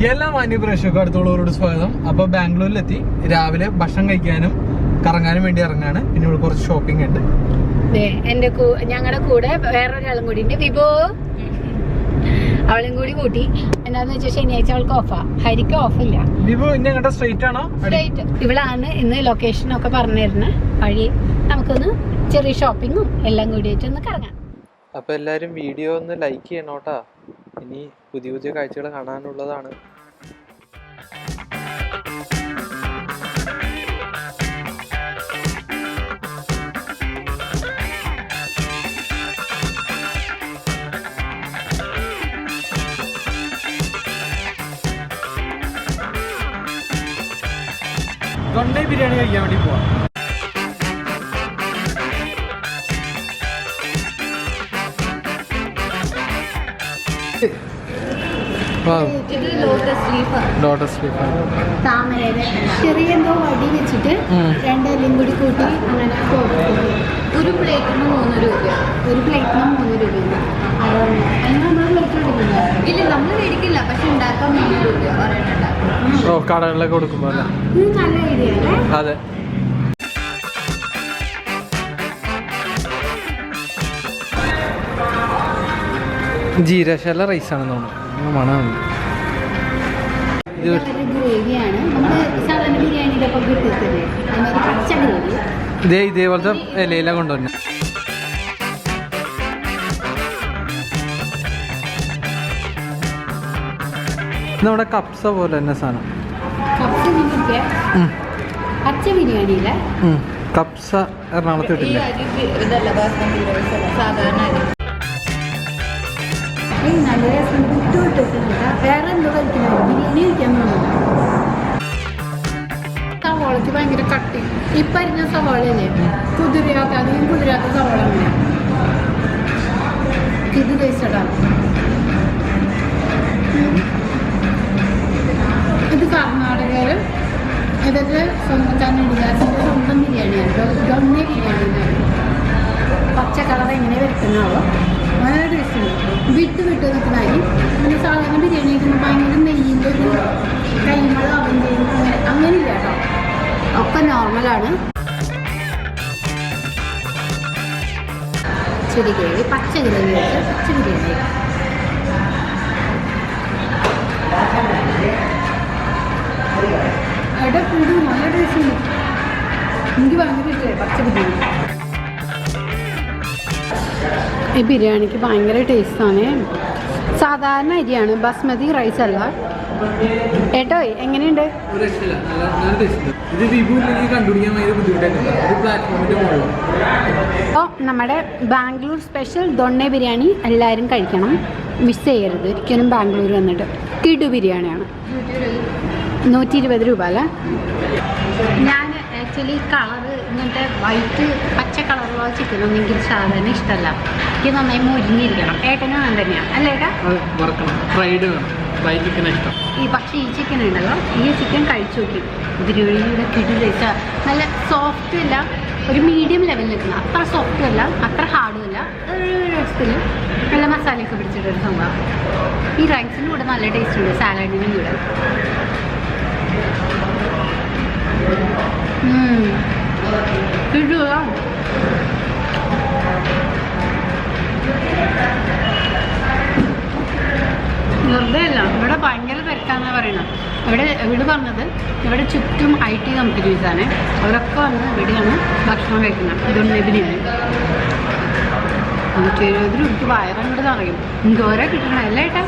എല്ലാ മാന്യ പ്രേക്ഷകർക്കും അടുത്തുള്ളവരോട് സ്വാഗതം. അപ്പൊ ബാംഗ്ലൂരിലെത്തി. രാവിലെ ഭക്ഷണം കഴിക്കാനും കറങ്ങാനും വേണ്ടി ഇറങ്ങാണ്. പിന്നെ ഇവിടെ കുറച്ച് ഷോപ്പിംഗ് ഉണ്ട്. എന്റെ ഞങ്ങളുടെ കൂടെ വേറൊരാളും കൂടി ഉണ്ട്. വിഭോ. അവളും കൂടി കൂട്ടി. എന്താന്ന് വെച്ചാൽ ശനിയാഴ്ച അവൾക്ക് ഓഫാ ഹരിക്ക് ഓഫില്ല വിഭു സ്ട്രൈറ്റ് ആണോ? സ്ട്രേറ്റ് ഇവളാണ് ഇന്ന് ലൊക്കേഷൻ ഒക്കെ പറഞ്ഞു തരുന്ന വഴി നമുക്കൊന്ന് ചെറിയ ഷോപ്പിങ്ങും എല്ലാം കൂടിയിട്ട് ഒന്ന് കറങ്ങാം. അപ്പൊ എല്ലാരും വീഡിയോ ഒന്ന് ലൈക്ക് ചെയ്യണോട്ടാ. ഇനി പുതിയ പുതിയ കാഴ്ചകൾ കാണാനുള്ളതാണ്. ദൊണ്ടേ ബിരിയാണി കഴിക്കാൻ വേണ്ടി പോവാം. ചെറിയ എന്തോ വടി വെച്ചിട്ട്. രണ്ടെല്ലാം കൂടി കൂട്ടി അങ്ങനെ ഒരു പ്ലേറ്റിന് മൂന്ന് രൂപ. ഒരു പ്ലേറ്റിന് മൂന്ന് രൂപ. അതാണ് അതിന് നമ്മൾ പ്ലേറ്റ് എടുക്കില്ല ഇല്ല നമ്മൾ മേടിക്കില്ല. പക്ഷെ ഉണ്ടാക്കാൻ മൂന്ന് രൂപ. ഒരെണ്ണം കടകളിലൊക്കെ കൊടുക്കുമ്പോ നല്ല ഐഡിയ അല്ലേ? അതെ. ജീരശാല റൈസ് ആണെന്ന് തോന്നുന്നു. മണമുണ്ട്. ഇത് ഇതൊരു ഗ്രേവിയാണ്. നമ്മൾ സാധാരണ ബിരിയാണിയുടെ ഒപ്പം കിട്ടത്തില്ലേ അതിനൊരു പച്ച ഗ്രേവി ഇതേ ഇതേപോലത്തെ ഇലയില കൊണ്ടുവന്നെ നമ്മുടെ കപ്സ പോലെ തന്നെ സാധനം. കപ്സ് ബിരിയാണി ഉം, പച്ച ബിരിയാണിയില്ല ഉം. കപ്സ എറണാകുളത്ത് കിട്ടില്ല? ഏയ് നല്ല രസം വിട്ടു വിട്ടിട്ടുണ്ട് വേറെ എന്തോ കഴിക്കണം ബിരിയാണി കഴിക്കാൻ തോന്നുന്നു സവാളക്ക് ഭയങ്കര കട്ടി. ഇപ്പൊ അരിഞ്ഞ സവാളയല്ലേ? കുതിരയാത്ത അധികം കുതിരാത്ത സവാള ഇത് ടേസ്റ്റടാ ഇത് ചെടി ഗ്രേവി പച്ച ഗ്രേവി വെച്ച് പച്ചരി ബിരിയാണി അവിടെ കൂടി നല്ല ടേസ്റ്റ് എനിക്ക് ഭയങ്കര ഇഷ്ടമായി ഈ ബിരിയാണിക്ക് ഭയങ്കര ടേസ്റ്റാണ് സാധാരണ അരിയാണ് ബസ്മതി റൈസ് അല്ല. ഏട്ടോ എങ്ങനെയുണ്ട്? അപ്പോൾ നമ്മുടെ ബാംഗ്ലൂർ സ്പെഷ്യൽ ദൊണ്ണ ബിരിയാണി എല്ലാവരും കഴിക്കണം. മിസ് ചെയ്യരുത്. ഒരിക്കലും ബാംഗ്ലൂർ വന്നിട്ട്. കിടു ബിരിയാണിയാണ്. നൂറ്റി ഇരുപത് രൂപ അല്ലേ? ഞാൻ ആക്ച്വലി കളറ് ഇങ്ങനത്തെ വൈറ്റ് പച്ച കളറുള്ള ചിക്കനൊന്നും എനിക്ക് സാധാരണ ഇഷ്ടമല്ല. എനിക്ക് നന്നായി മുരിഞ്ഞിരിക്കണം. ഏട്ടനും അങ്ങനെ തന്നെയാണ് അല്ലേ ഏട്ടാ? അത് ഫ്രൈഡ് വേണം. ഫ്രൈ ചിക്കൻ ഇഷ്ടം. ഈ പക്ഷേ ഈ ചിക്കൻ ഉണ്ടല്ലോ ഈ ചിക്കൻ കഴിച്ചു നോക്കി. ബിരിയാണിയുടെ കിടി ദശ നല്ല സോഫ്റ്റ് അല്ല ഒരു മീഡിയം ലെവലിൽ നിൽക്കുന്ന. അത്ര സോഫ്റ്റും അല്ല അത്ര ഹാർഡും അല്ല. ഒരു നല്ല മസാലയൊക്കെ പിടിച്ചിട്ടൊരു സംഭവം. ഈ റൈസിനും കൂടെ നല്ല ടേസ്റ്റ് ഉണ്ട് സാലഡിനും കൂടെ. ഉം. വെറുതെ അല്ല ഇവിടെ ഭയങ്കര തിരക്കാന്നാ പറയുന്നത് ഇവിടെ ഇവിടെ പറഞ്ഞത് ഇവിടെ ചുറ്റും ഐ ടി കമ്പനീസാണ് ആണ്. അവരൊക്കെ വന്ന് ഇവിടെയാണ് ഭക്ഷണം കഴിക്കുന്നത്. ഇതൊന്നും ഇതിനാണ് നൂറ്റി എഴുപത് രൂപയ്ക്ക് വയറങ്ങോട്ട് നിറയും. എന്തോരാ കിട്ടണം. അല്ലേ ഏട്ടാ?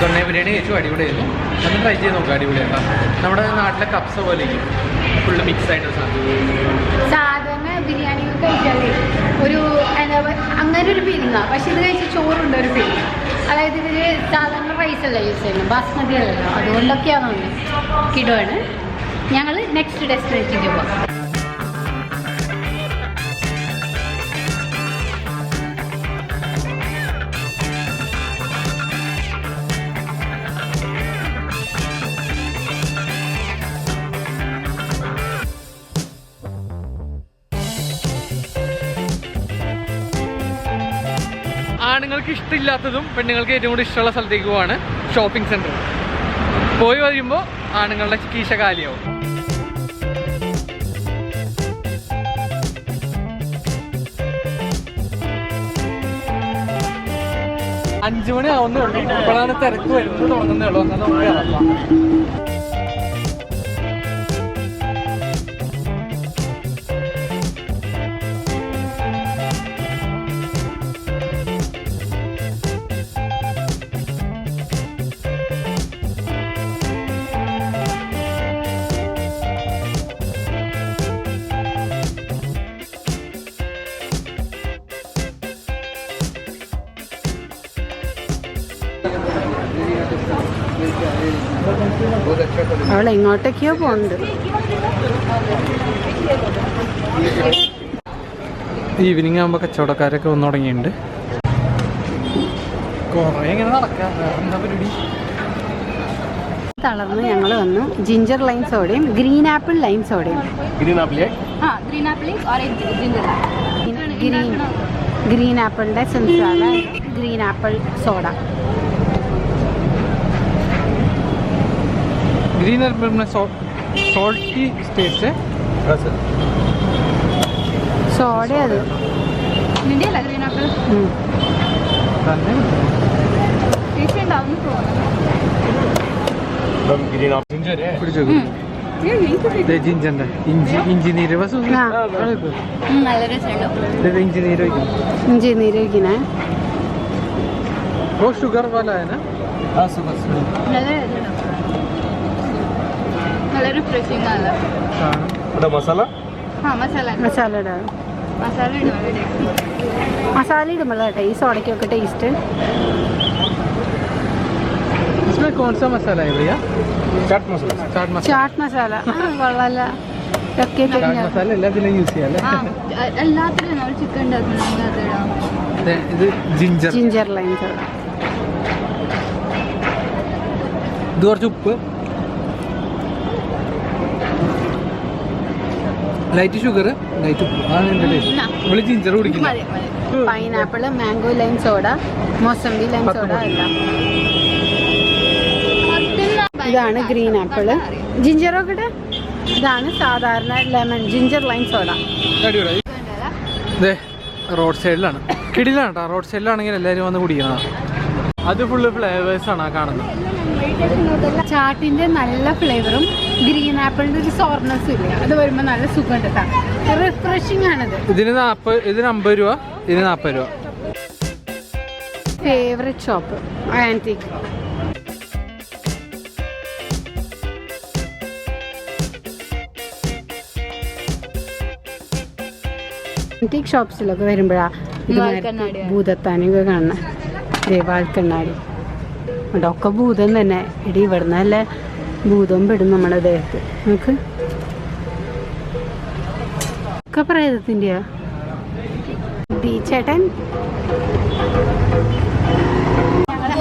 തൊണ്ണ ബിരിയാണി കഴിച്ചു അടിപൊളിയായിരുന്നു. ഒന്ന് ട്രൈ ചെയ്ത് നോക്കാം അടിപൊളിയാണ് നമ്മുടെ നാട്ടിലെ കപ്സ പോലെ ഫുള്ള് മിക്സ് ആയിട്ട് സാധനം. സാധാരണ ബിരിയാണി കഴിച്ചാലേ ഒരു അങ്ങനെ ഒരു ഫീലിംഗാണ് പക്ഷെ ഇത് കഴിച്ച് ചോറുണ്ട് ഒരു ഫീലിംഗ് അതായത് ഇതിൽ സാധാരണ റൈസ് അല്ല യൂസ് ചെയ്യുന്നത് ബാസ്മതി അല്ലല്ലോ. അതുകൊണ്ടൊക്കെയാണെന്ന് കിടുവാണ്. ഞങ്ങൾ നെക്സ്റ്റ് ഡെസ്റ്റിനേഷനിലേക്ക് പോകാം ആണുങ്ങൾക്ക് ഇഷ്ടമില്ലാത്തതും പെണ്ണുങ്ങൾക്ക് ഏറ്റവും കൂടുതൽ ഇഷ്ടമുള്ള സ്ഥലത്തേക്ക് പോവാണ് ഷോപ്പിംഗ് സെന്റർ പോയി വരുമ്പോൾ ആണുങ്ങളുടെ കീശ കാലിയാവും അഞ്ചു മണി ആവുന്നേ ഉള്ളൂ. ഇപ്പോഴാണ് തിരക്ക് വരുന്നത്. തുടങ്ങുന്നേ ഉള്ളൂ. എന്നാൽ നമുക്ക് അവിടെ എങ്ങോട്ടേക്കോ പോണ്ട് ഈവനിങ് ആകുമ്പോൾ കച്ചവടക്കാരൊക്കെ വന്നു തുടങ്ങിയിട്ടുണ്ട്. തളർന്ന് ഞങ്ങൾ വന്നു. ജിഞ്ചർ ലൈൻസോടെയും ഗ്രീൻ ആപ്പിൾ ലൈൻസോടെയും ഗ്രീൻ ഗ്രീൻ ഗ്രീൻ ആപ്പിളിന്റെ സെൻസാണ് ഗ്രീൻ ആപ്പിൾ സോഡ ग्रीनर मिल्क में साल्ट की टेस्ट है सॉल्ट है ನಿಂಗೆ ಲಗ್ರಿ ನಾಕಲ್ ಹ್ಮ್ ತಾನೆ ಟೇಸ್ಟ್ ಆಗಿ ಪ್ರೋಗ್ರಾಮ್ ದಮ್ ಗ್ರೀನ್ ಆಫ್ ಜಿಂಜರ್ ಕುಡಿಜು ಇದೆ ಜಿಂಜರ್ ಇಂಜಿ ಇಂಜಿನಿಯರ್ ವಸು ಹ್ಮ್ ಅಲ್ಲರೆ ಸಣ್ಣ ಇದೆ ಇಂಜಿನಿಯರ್ ಹೋಗಿ ಇಂಜಿನಿಯರ್ ಹೋಗಿನ वो शुगर वाला है ना हाँ शुगर शुगर थोडं मसाला मसाला മസാല? മസാല. മസാല ഇടുമ്പോഴാണ് ഈ സോഡയ്ക്കൊക്കെ ടേസ്റ്റ് इसमें कौन सा मसाला है भैया चाट मसाला चाट मसाला ജിഞ്ചർ ജിഞ്ചർ ഇത് കുറച്ച് ഉപ്പ്. Light sugar light taste ginger മതി pineapple mango lime soda mosambi lime soda എല്ലാം. ഇതാണ് ഗ്രീൻ ആപ്പിൾ ജിഞ്ചർ ഒക്കെ ഇതാണ് സാധാരണ lemon ginger lime soda road സൈഡിലാണ് കിടിലാണ് കേട്ടോ റോഡ് സൈഡിലാണെങ്കിൽ എല്ലാവരും വന്ന് കുടിക്കണം. അത് ഫുള്ള് ഫ്ലേവേഴ്സ് ആണ് കാണുന്നത്. ചാട്ടിന്റെ നല്ല ഫ്ലേവറും ഗ്രീൻ ആപ്പിളിന്റെ ഒരു സോർണസ് ഇല്ല അത് വരുമ്പോൾ നല്ല സുഖമുണ്ട് കേട്ടോ റിഫ്രഷിംഗ് ആണിത്. ഇതിന് നാൽപ്പത് ഇതിന് അമ്പത് രൂപ ഇതിന് നാൽപ്പത് രൂപ. ഫേവറേറ്റ് ഷോപ്പ് ആന്റിക് ആന്റിക് ഷോപ്സിലൊക്കെ വരുമ്പോഴാണ് വാൽക്കണ്ണാടി. ഭൂതത്താനൊക്കെ കാണുന്നത് ദേവാൽ കണ്ണാടി അതൊക്കെ ഭൂതം തന്നെ. ഇടി ഇവിടുന്നല്ലേ ഭൂതം പെടും നമ്മുടെ ദേഹത്ത്. നമുക്ക് ഒക്കെ പ്രേതത്തിന്റെയാ ചേട്ടൻ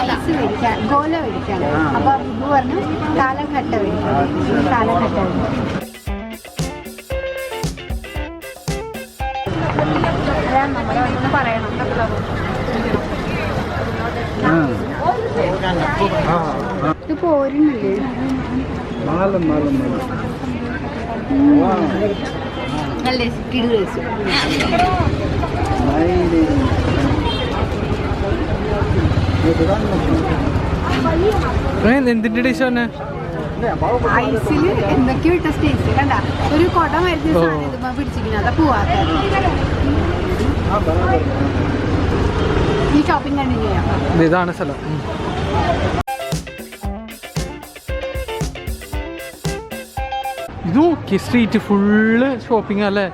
ഐസ് മേടിക്കാൻ ഗോല മേടിക്കാൻ. അപ്പൊ ബിബു പറഞ്ഞു കാലഘട്ട മേടിക്കാൻ. കാലഘട്ട നമ്മളൊന്ന് പറയണം ഇത് പോരുന്നില്ലേ നല്ല എന്തിന്റെ ഡിഷ് തന്നെ ഐസിൽ എന്തൊക്കെയോ ഇട്ട സ്റ്റേജ് കണ്ട? ഒരു കൊട മരുന്ന്. സാധനം പിടിച്ചിരിക്കുന്നത് അതാ പോവാത്ത ഈ ഷോപ്പിംഗ് കണ്ടിന്യൂ ചെയ്യാം. ഇതാണ് സ്ഥലം. ഇത് സ്ട്രീറ്റ് ഫുള്ള് ഷോപ്പിംഗ് അല്ലേ?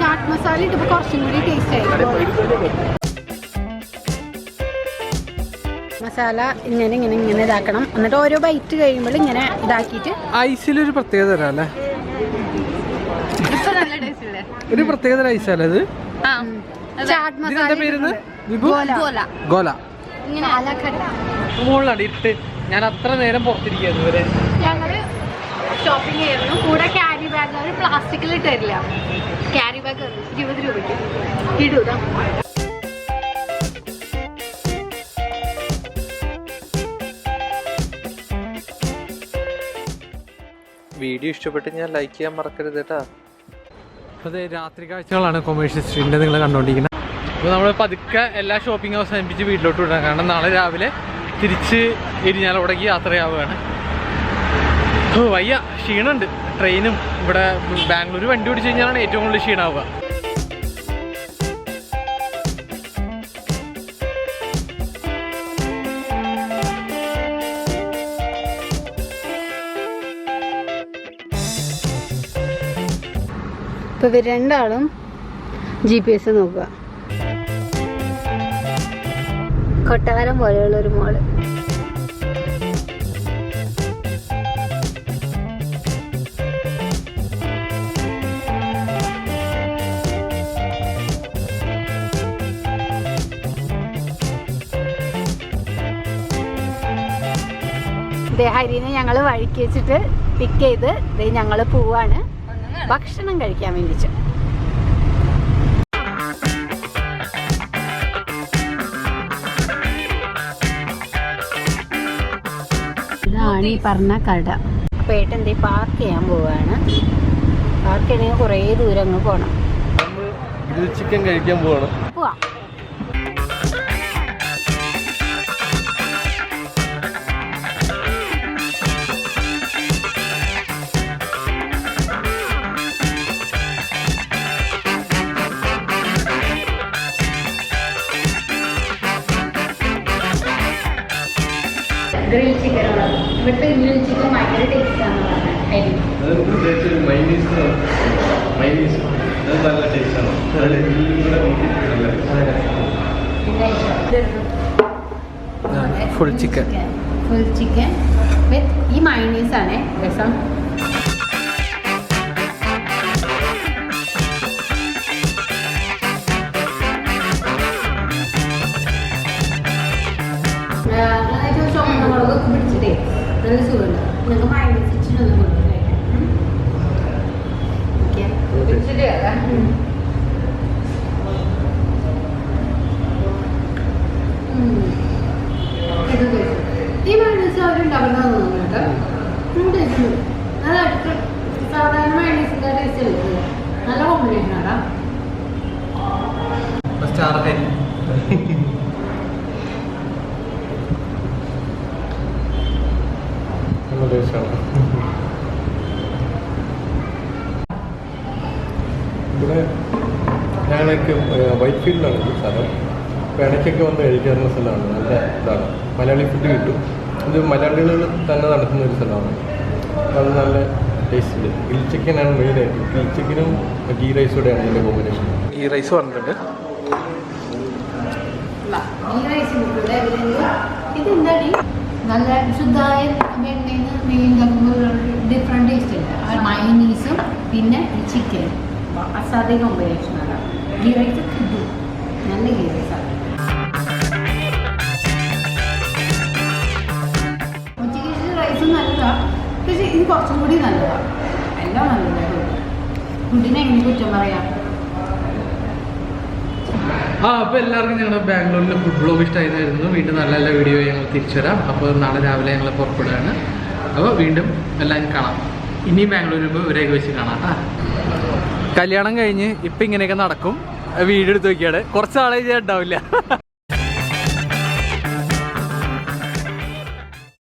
ചാറ്റ് മസാല ഇട്ടപ്പോ കുറച്ചും കൂടി ടേസ്റ്റ് ആയി. മസാല ഇങ്ങനെ ഇങ്ങനെ ഇങ്ങനെ ഇതാക്കണം. എന്നിട്ട് ഓരോ ബൈറ്റ് കഴിയുമ്പോൾ ഇങ്ങനെ ഇതാക്കിയിട്ട് ഐസിലൊരു പ്രത്യേകത തരാം അല്ലേ? ഒരു പ്രത്യേകത ഐസല്ലേ ഇത്? ഇതിനെന്താ പേരുന്ന് ഗോല. മുകളിലാണ് ഇട്ട്. ഞാൻ അത്ര നേരം പുറത്തിരിക്കുക ഇതുവരെ. ഞങ്ങൾ ഷോപ്പിംഗ് ആയിരുന്നു. കൂടെ ക്യാരി ബാഗ് അവർ പ്ലാസ്റ്റിക്കിൽ തരില്ല ക്യാരി ബാഗ് ഇരുപത് രൂപയ്ക്ക്. ഇടൂത വീഡിയോ ഇഷ്ടപ്പെട്ട് ഞാൻ ലൈക്ക് ചെയ്യാൻ മറക്കരുത് കേട്ടാ അതെ രാത്രി കാഴ്ചകളാണ് കൊമേഴ്ഷ്യൽ സ്ട്രീറ്റിന്റെ നിങ്ങൾ കണ്ടുകൊണ്ടിരിക്കുന്നത് അപ്പോൾ നമ്മൾ പതുക്കെ എല്ലാ ഷോപ്പിംഗ് അവസാനിപ്പിച്ച് വീട്ടിലോട്ട് വിടാം. കാരണം നാളെ രാവിലെ തിരിച്ച് ഉടക്കി യാത്രയാവുകയാണ്. വയ്യ. ക്ഷീണമുണ്ട് ട്രെയിനും ഇവിടെ ബാംഗ്ലൂർ വണ്ടി ഓടിച്ചു കഴിഞ്ഞാലാണ് ഏറ്റവും കൂടുതൽ ക്ഷീണമാവുക ഇപ്പോൾ ഇവർ രണ്ടാളും ജി പി എസ് നോക്കുക. കൊട്ടാരം പോലെയുള്ള ഒരു മോൾ ഹരിനെ ഞങ്ങൾ വഴിക്ക് വെച്ചിട്ട് പിക്ക് ചെയ്ത് ദേ ഞങ്ങൾ പോവാണ്. ഭക്ഷണം കഴിക്കാൻ വേണ്ടിച്ച് ഇതാണ് ഈ പറഞ്ഞ കട. അപ്പൊ ഏട്ടൻ എന്തേ പാർക്ക് ചെയ്യാൻ പോവാണ്. പാർക്ക് ചെയ്യണമെങ്കിൽ കുറേ ദൂരം അങ്ങ് പോകണം ചിക്കൻ കഴിക്കാൻ പോവാണ്. പോവാം. ഗ്രിൽ ചിക്കൻ ഇവിടുത്തെ ഗ്രിൽ ചിക്കൻ ഭയങ്കര ടേസ്റ്റ് ആണ് പറഞ്ഞത് മൈനീസ് മൈനീസ് നല്ല ടേസ്റ്റാണ് full chicken full chicken with ഈ മൈനീസ് ആണ്. രസം. നല്ല സുഖമുണ്ട് ഞങ്ങൾക്ക് മൈനീസ് ഇച്ചിരി ഒന്നും കൊടുക്കും കഴിക്കാൻ ഓക്കെ ഇത് കഴിച്ചു. ഈ മൈനസ് അവരുണ്ടാവുന്ന തോന്നുന്നു കേട്ടോ ഉം, taste ഉണ്ട്. നല്ല അടുത്ത് സാധാരണ മൈനസിന്റെ ടേസ്റ്റ് അല്ലേ ഇത്? നല്ല കോമ്പിനേഷൻ ആടാ സ്റ്റാർ ഹരി നല്ല ടേസ്റ്റാണ് ഇവിടെ ഞങ്ങളൊക്കെ വൈറ്റ് ഫീൽഡിലാണ് ഇത്. സ്ഥലം അപ്പോൾ ഇടയ്ക്കൊക്കെ വന്ന് കഴിക്കാറുള്ള സ്ഥലമാണ്. നല്ല ഇതാണ്. മലയാളി ഫുഡ് കിട്ടും. ഇത് മലയാളികൾ തന്നെ നടത്തുന്ന ഒരു സ്ഥലമാണ്. അത് നല്ല ടേസ്റ്റിൽ ഗ്രിൽ ചിക്കനാണ് മെയിനായിട്ട് ഗ്രിൽ ചിക്കനും ഗീ റൈസോടെയാണ് ഇതിന്റെ കോമ്പിനേഷൻ ഗീ റൈസ് പറഞ്ഞിട്ടുണ്ട് ഇതെന്താടി? നല്ല ശുദ്ധമായ വെണ്ണയിൽ നെയ്യ് ഉണ്ടാക്കുമ്പോൾ ഡിഫറെന്റ് ടേസ്റ്റ് ഉണ്ട് ആ മൈനീസും പിന്നെ ചിക്കൻ അസാധ്യ കോമ്പിനേഷനാണ് ഗീ റൈസ് കിട്ടും. നല്ല ഗീ റൈസാണ് ഉച്ചയ്ക്ക് റൈസ് നല്ലതാണ് പക്ഷേ ഇത് കുറച്ചും കൂടി നല്ലതാണ് എല്ലാം നല്ലതാണ് ഫുഡിനെ എങ്ങനെ കുറ്റം പറയാം? ആ അപ്പോൾ എല്ലാവർക്കും ഞങ്ങളുടെ ബാംഗ്ലൂരിൽ ഫുഡ് ബ്ലോഗ് ഇഷ്ടമായിരുന്നു വീണ്ടും നല്ല നല്ല വീഡിയോ ഞങ്ങൾ തിരിച്ചു വരാം അപ്പോൾ നാളെ രാവിലെ ഞങ്ങൾ പുറപ്പെടുകയാണ്. അപ്പോൾ വീണ്ടും എല്ലാവരും കാണാം. ഇനി ബാംഗ്ലൂരിൽ പോയി ഇവരെയൊക്കെ വെച്ച് കാണാം. കല്യാണം കഴിഞ്ഞ് ഇപ്പം ഇങ്ങനെയൊക്കെ നടക്കും. വീഡിയോ എടുത്ത് നോക്കിയാണ്. കുറച്ച് ആളെ ഞാൻ ഉണ്ടാവില്ല.